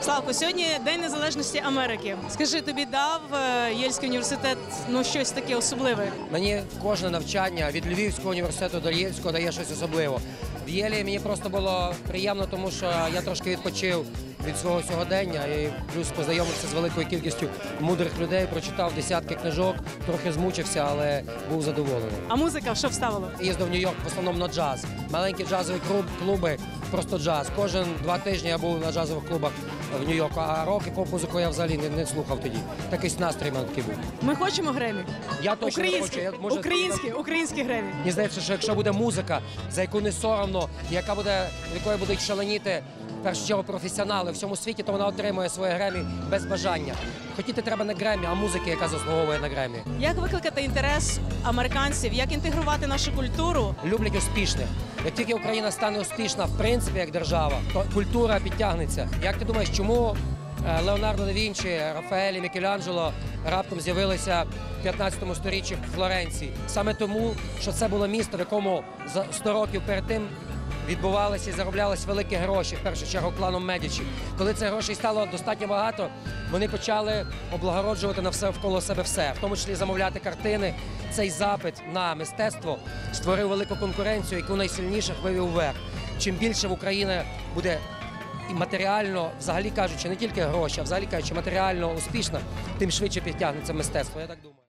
Славко, сьогодні День Незалежності Америки. Скажи, тобі дав е, Єльський університет ну щось таке особливе? Мені кожне навчання від Львівського університету до Єльського дає щось особливе. В Єлі мені просто було приємно, тому що я трошки відпочив від свого сьогодення і плюс познайомився з великою кількістю мудрих людей, прочитав десятки книжок, трохи змучився, але був задоволений. А музика що вставило? Їздив в Нью-Йорк в основному на джаз. Маленькі джазові клуб, клуби, просто джаз. Кожен два тижні я був на джазових клубах в Нью-Йорку, а рок і поп-музику я взагалі не, не слухав тоді. Такий настрій мене такий був. Ми хочемо Гремі. Я точно не хочу. Я, може, українські, українські Гремі. Мені здається, що якщо буде музика, за яку не соромно, яка буде, якою будуть шаленіти першу чергу професіонали в всьому світі, то вона отримує своє гремі без бажання. Хотіти треба не гремі, а музики, яка заслуговує на гремі. Як викликати інтерес американців? Як інтегрувати нашу культуру? Люблять успішних. Як тільки Україна стане успішна, в принципі, як держава, то культура підтягнеться. Як ти думаєш, чому е, Леонардо да Вінчі, Рафаель і Мікеланджело раптом з'явилися в 15 сторіччі в Флоренції? Саме тому, що це було місто, в якому за 100 років перед тим відбувалися і зароблялись великі гроші, в першу чергу кланом Медічі. Коли цих грошей стало достатньо багато, вони почали облагороджувати на все навколо себе все, в тому числі замовляти картини. Цей запит на мистецтво створив велику конкуренцію, яку найсильніших вивів вверх. Чим більше в Україні буде і матеріально, взагалі кажучи, не тільки гроші, а взагалі кажучи, матеріально успішна, тим швидше підтягнеться мистецтво. Я так думаю.